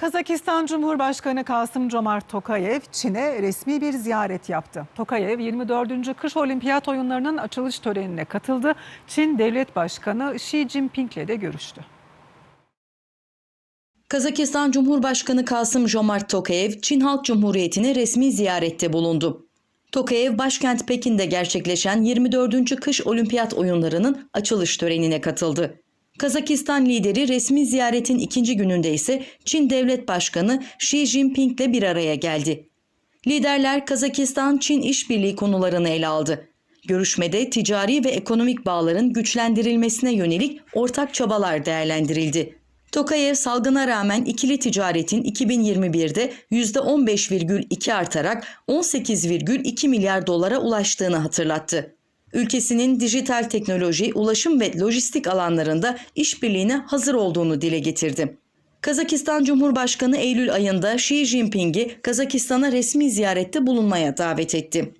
Kazakistan Cumhurbaşkanı Kasım Comart Tokayev Çin'e resmi bir ziyaret yaptı. Tokayev 24. Kış Olimpiyat Oyunları'nın açılış törenine katıldı. Çin Devlet Başkanı Xi Jinping'le de görüştü. Kazakistan Cumhurbaşkanı Kasım Jomart Tokayev, Çin Halk Cumhuriyeti'ne resmi ziyarette bulundu. Tokayev, başkent Pekin'de gerçekleşen 24. Kış Olimpiyat Oyunları'nın açılış törenine katıldı. Kazakistan lideri resmi ziyaretin ikinci gününde ise Çin Devlet Başkanı Xi Jinping ile bir araya geldi. Liderler Kazakistan-Çin işbirliği konularını ele aldı. Görüşmede ticari ve ekonomik bağların güçlendirilmesine yönelik ortak çabalar değerlendirildi. Tokayev salgına rağmen ikili ticaretin 2021'de %15,2 artarak 18,2 milyar dolara ulaştığını hatırlattı. Ülkesinin dijital teknoloji, ulaşım ve lojistik alanlarında işbirliğine hazır olduğunu dile getirdi. Kazakistan Cumhurbaşkanı Eylül ayında Xi Jinping'i Kazakistan'a resmi ziyarette bulunmaya davet etti.